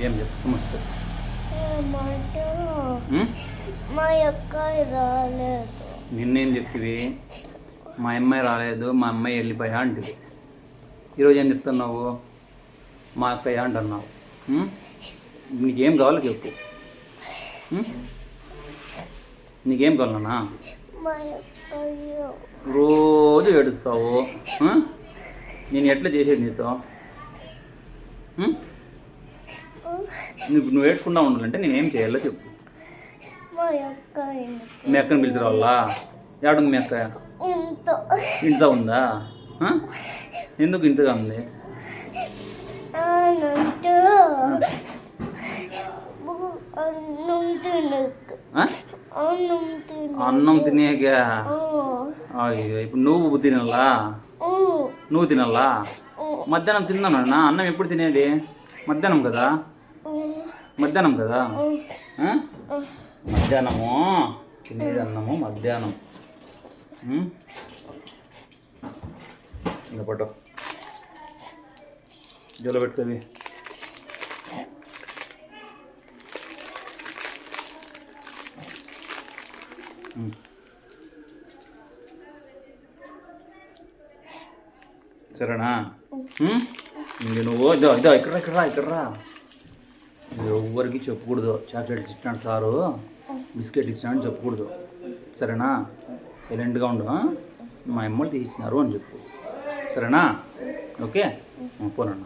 ఏం చెప్పు సమస్య? మా యొక్క రాలేదు. నిన్నేం చెప్తివి? మా అమ్మాయి రాలేదు మా అమ్మాయి వెళ్ళిపోయా అంటివి. ఈరోజు ఏం చెప్తున్నావు? మా అక్కయ్య అంటున్నావు? నీకేం కావాలో చెప్పు? నీకేం కావాలన్నా రోజు ఏడుస్తావు? నేను ఎట్లా చేసేది నీతో? నువ్వు నువ్వు ఏడ్చుకుంటా ఉండాలంటే నేనేం చేయాలో చెప్పు. మా అక్కని పిలిచిరావాలా? ఏడుంది మీ అక్క? ఇంత ఇంట్లో ఉందా? ఎందుకు ఇంతగా ఉంది అన్నం తినక? అయ్యో ఇప్పుడు నువ్వు తినాలా? నువ్వు తినాలా? మధ్యాహ్నం తిన్నానన్నా అన్నం ఎప్పుడు తినేది? మధ్యాహ్నం కదా? మధ్యాహ్నం కదా? మధ్యాహ్నము? తినేది అన్నము మధ్యాహ్నం? ఇంకా పట్టు. జోలో పెట్టుకోవి ఉం. సరేనా? ఇంక నువ్వు ఇదో ఇదో ఇక్కడ ఇక్కడ రా ఇక్కడ రా ఎవ్వరికి చెప్పకూడదు. చాక్లెట్స్ ఇచ్చినాడు సారు. బిస్కెట్ ఇచ్చినాడు చెప్పకూడదు. సరేనా? సైలెంట్గా ఉండు మా అమ్మలు తీసిచ్చినారు అని చెప్పు. సరేనా? ఓకే? పోనన్నా.